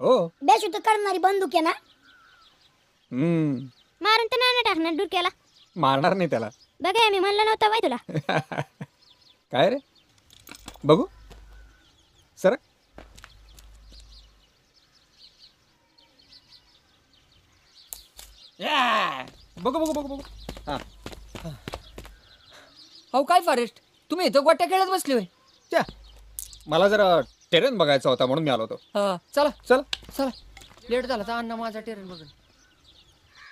हो. बेशुद्ध करणारी बंदूक आहे ना? हम्म. मारून तर नाही ना टाकणार डुरक्याला मारणार नाही त्याला. बघा मी म्हणलं नव्हतं बाय तुला. काय रे? बघू. सर. बघू बघू बघू बघू. हा. अहो काय फॉरेस्ट? तुम्ही इथं गोट्या खेळत बसले होय. त्या मला जरा टेरेन बघायचा होता म्हणून मी आलो होतो. हा, चला. चल. चला. लेट झाला तर अण्णा माझा टेरेन बघून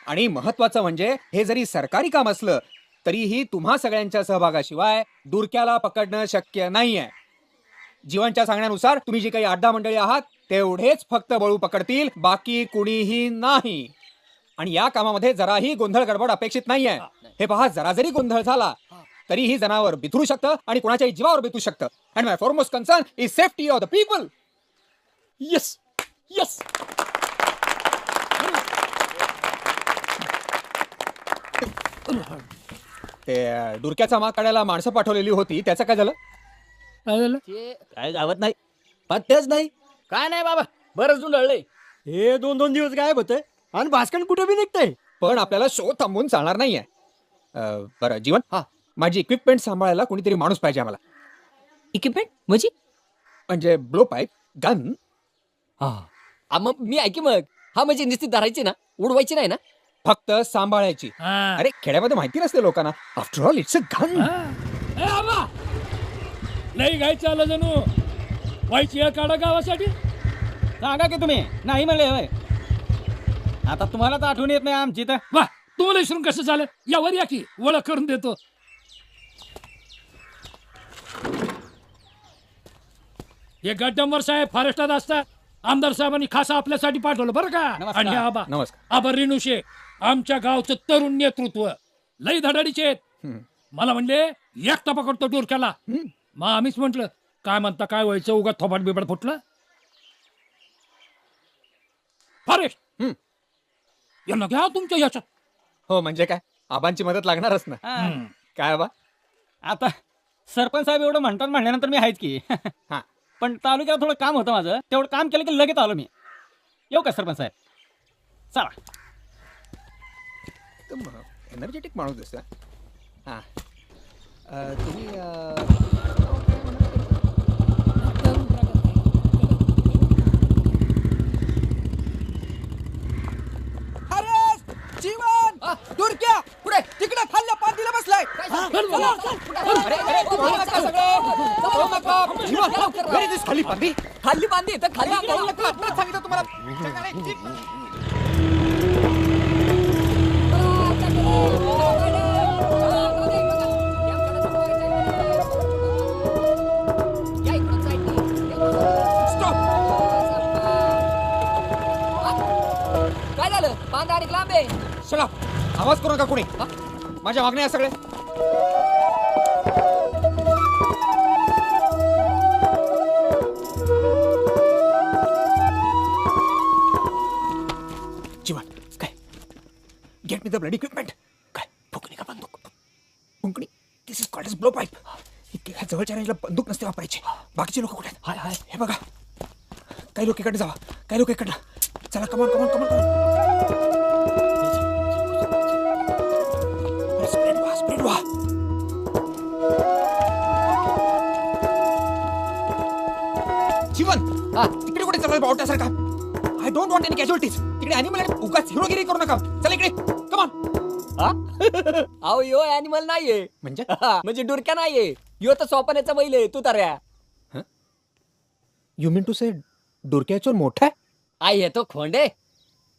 आणि महत्वाचं म्हणजे हे जरी सरकारी काम असलं तरीही तुम्हा सगळ्यांच्या सहभागाशिवाय दुरक्याला पकडणं शक्य नाहीये. जीवनच्या सांगण्यानुसार तुम्ही जी काही अड्डा मंडळी आहात तेवढेच फक्त बळू पकडतील बाकी कुणीही नाही. आणि या कामामध्ये जराही गोंधळ गडबड अपेक्षित नाहीये. हे पहा जरा जरी गोंधळ झाला तरीही जनावर बिथरू शकतं आणि कुणाच्याही जीवावर बितू शकतं. And my foremost concern is safety of the people yes yes ते डुरक्याचा माग काढायला माणसं पाठवलेली होती. त्याचं काय झालं? काय झालं? ते काय गावात नाही. पत्त्याच नाही. काय नाही बाबा. बरंच उंडळलंय हे दोन दोन दिवस गायब होतंय आणि भास्कन कुठे बी निघतंय? पण आपल्याला शो थांबवून चालणार नाहीये. अं, बरं जीवन? हा. माझी इक्विपमेंट सांभाळायला कोणीतरी माणूस पाहिजे आम्हाला. इक्विपमेंट म्हणजे? म्हणजे ब्लो पाईप गन हा. मग मी ऐकी मग. हा म्हणजे निश्चित धरायची ना? उडवायची नाही ना? फक्त सांभाळायची. हा. अरे खेड्यामध्ये माहिती नसते लोकांना. After all it's a gun! लई गाय चाललं जणू. व्हायची काढा गावासाठी. सांगा की तुम्ही. नाही म्हणले होय. आता तुम्हाला तर आठवण येत नाही आमची तर. वा तुम्हाला विसरून कसं चालेल यावर या की. ओळख करून देतो. हे गड्डंबर साहेब फॉरेस्टात असतात आमदार साहेबांनी खास आपल्यासाठी पाठवलं बरं का? नमस्कार. आणि आबा. नमस्कार. आबा रेणुशे आमच्या गावचं तरुण नेतृत्व. लई धडाडीचे आहेत. मला म्हणले एकटा पकडतो डोरक्याला. मग आम्हीच म्हंटल काय म्हणता काय व्हायचं? उगा थोपाट बिबड फुटलं. फॉरेस्ट हम्म. यांना घ्या तुमच्या याच्यात. हो म्हणजे काय? आबांची मदत लागणारच ना. हा. काय आबा? आता सरपंच साहेब एवढं म्हणतात म्हणल्यानंतर मी आहेच की. हा. पण तालुक्याला थोडं काम होतं माझं. तेवढं काम केलं की लगेच आलो मी. येऊ का सरपंच साहेब? चला. एकदम एनर्जेटिक माणूस दिसतोय. हां. तुम्ही खाली पांदी? खाली बांधी तर खाली सांगितलं तुम्हाला काय झालं? बांधा आणि लांबे चला आवाज करू नका कोणी. माझ्या मागण्या आहे सगळे. जीवन काय? Get me the blood equipment काय? फुकणी का बंदूक? फुंकणी? This is called is blow pipe ह्या जवळच्या रेंजला बंदूक नसते वापरायची. बाकीचे लोक कुठे आहेत? हाय हाय. हे बघा. काही लोक इकडे जावा. काही लोक इकडला चला कमान कमान कमान कमान हा. तिकडे कुठे चाललाय बावट्यासारखा I don't want any casualties तिकडे अॅनिमल आणि उगाच हिरोगिरी करू नका. चला इकडे. कमान अहो यो अॅनिमल नाहीये. म्हणजे? म्हणजे डुरक्या नाहीये. यो तर सोपाण्याचा बैल आहे तू तरया यू. मीन टू से डोरक्याचोर मोठा आहे? आई येतो खोंडे.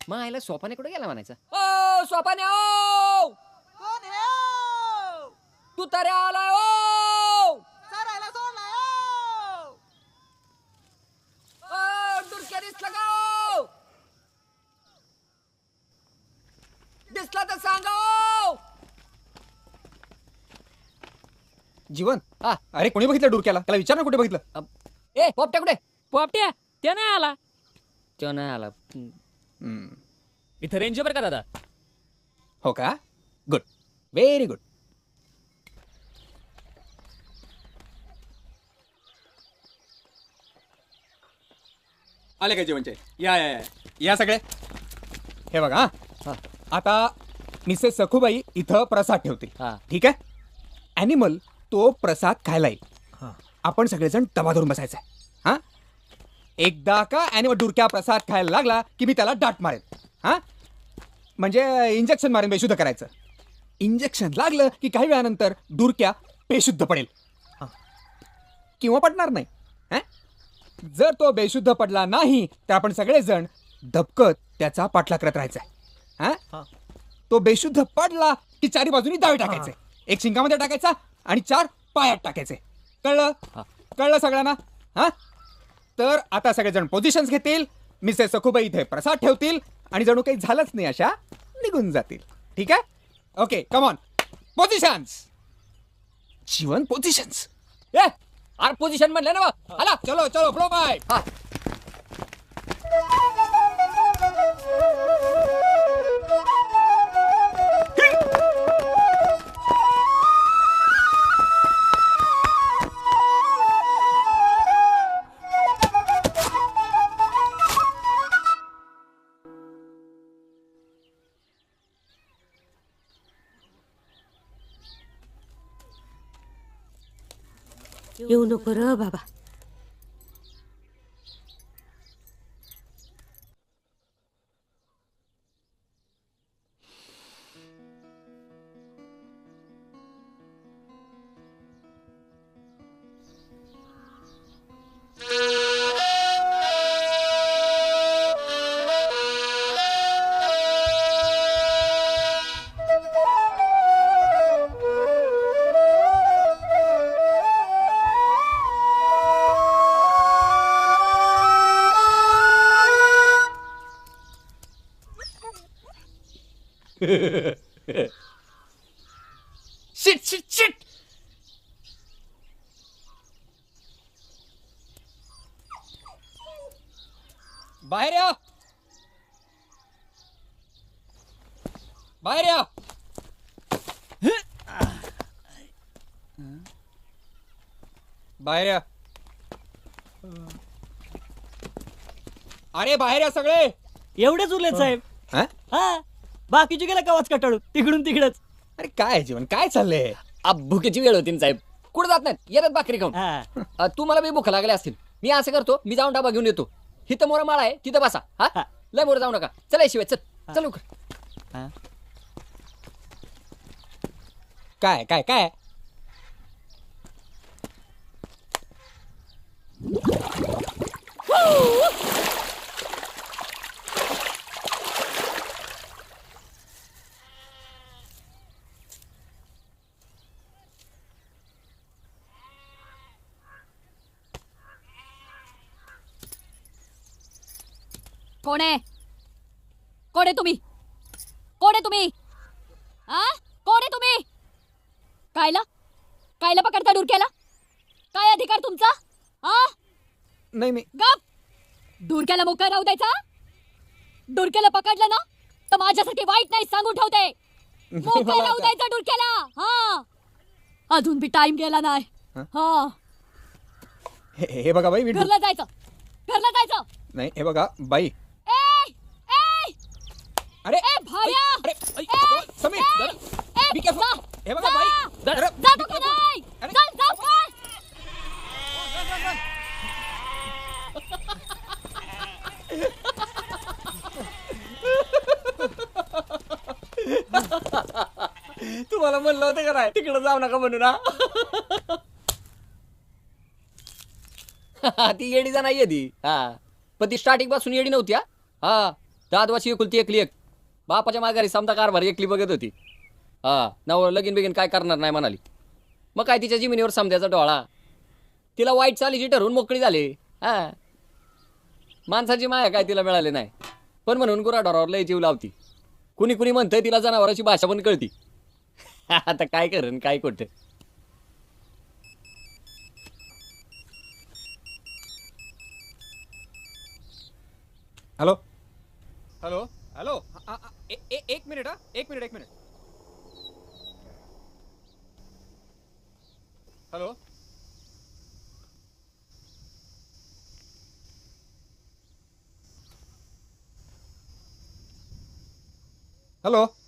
मग आईला सोपाने कुठे गेला म्हणायचं? ओ सोपाने ओ! तू तऱ्या आलाय ओ ओ, डुरक्या दिसला का ओ? दिसला तर सांगा ओ. जीवन? हा. अरे कोणी बघितलं डोरक्याला? त्याला विचार ना कुठे बघितलं? ए पोपट्या कुठे? पोपट्या त्या नाही आला. तो नाही आला. हम्म. इथं रेंज बरं का दादा? हो का? गुड व्हेरी गुड आले काय जेवणचे? या या या. या सगळे. हे बघा हा. हा. आता मिसेस सखूबाई इथं प्रसाद ठेवतील हा. ठीक आहे? ॲनिमल तो प्रसाद खायला येईल. आपण सगळेजण दबा धरून बसायचं आहे हा? एकदा का ॲनिमल डुरक्या प्रसाद खायला लागला की मी त्याला डाट मारेन. हा? म्हणजे इंजेक्शन मारेन बेशुद्ध करायचं. इंजेक्शन लागलं की काही वेळानंतर डुरक्या बेशुद्ध पडेल. किंवा पडणार नाही. हं? जर तो बेशुद्ध पडला नाही तर आपण सगळेजण दबकत त्याचा पाठला करत राहायचा हा. तो बेशुद्ध पडला की चारी बाजूनी दावे टाकायचे. एक शिंगामध्ये टाकायचा आणि चार पायात टाकायचे. कळलं? कळलं सगळ्यांना? हा? तर आता सगळेजण पोझिशन्स घेतील. मिसेस सखुबाई इथे प्रसाद ठेवतील आणि जणू काही झालंच नाही अशा निघून जातील. ठीक आहे? Okay come on positions Jeevan positions A R position म्हणलं ना बा. आला चलो चलो फ्लो बाय हा. येऊ नको र बाबा शिट शिट शिट बाहेर या! बाहेर या! बाहेर या! अरे बाहेर या सगळे! एवढेच उरलेत साहेब. हा? बाकीचे गेला कवाच कटाळू तिकडून तिकडच अरे काय जीवन? काय चाललंय? अब भुकेची वेळ होती ना साहेब. कुठं जात नाहीत? येतात भाकरी खाऊन. हा. अ, तुम्हाला बी भूक लागले असतील. मी असं करतो मी जाऊन डबा घेऊन येतो. हिथं मोरा माळा आहे तिथं बसा. हा? हा. लय मोर जाऊ नका. चला शिवाय चल. चल लवकर. काय काय काय? कोण आहे? कोण आहे तुम्ही? कोण आहे तुम्ही? आ? कोण आहे तुम्ही? कायला? कायला पकडता डुरक्याला काय अधिकार तुमचा? आ? नाही मी गप! डुरक्याला मोकळा राहू द्यायचा डुरक्याला पकडलं ना तर माझ्यासाठी वाईट नाही सांगून ठेवते. मोकळा राहू द्यायचा डुरक्याला हा? अजून बी टाइम गेला नाही. हा? हे. हे बघा बाई मी घरला जायचं. घरला जायचं. नाही हे बघा बाई ए ए अरे ए भाया अरे ऐ, ए, समीर ए, जरा, ए, be careful. जा, हे बघा जा. अरे, अरे. चल पळ. तुम्हाला म्हणलं होतं का नाही तिकडे जाऊ नका म्हणून हा? ती येडी जा नाहीये ती. हा. पण ती स्टार्टिंगपासून येडी नव्हती हा. हा दादवाची एकुलती एकली एक. बापाच्या माघारी समजा कारभार एकली बघत होती. हा नव लगीन बिगीन काय करणार नाही म्हणाली. मग काय तिच्या जिमिनीवर समजायचा डोळा? तिला वाईट चालीची ठरवून मोकळी झाली. हा. माणसाची माया काय तिला मिळाली नाही. पण म्हणून गुराढोरावर लय जीव लावती. कुणी कुणी म्हणतंय तिला जनावराची भाषा पण कळती. आता काय करेन काय कुठं हॅलो? हॅलो? हॅलो? एक मिनिट हा. एक मिनिट एक मिनिट. Hello. Hello.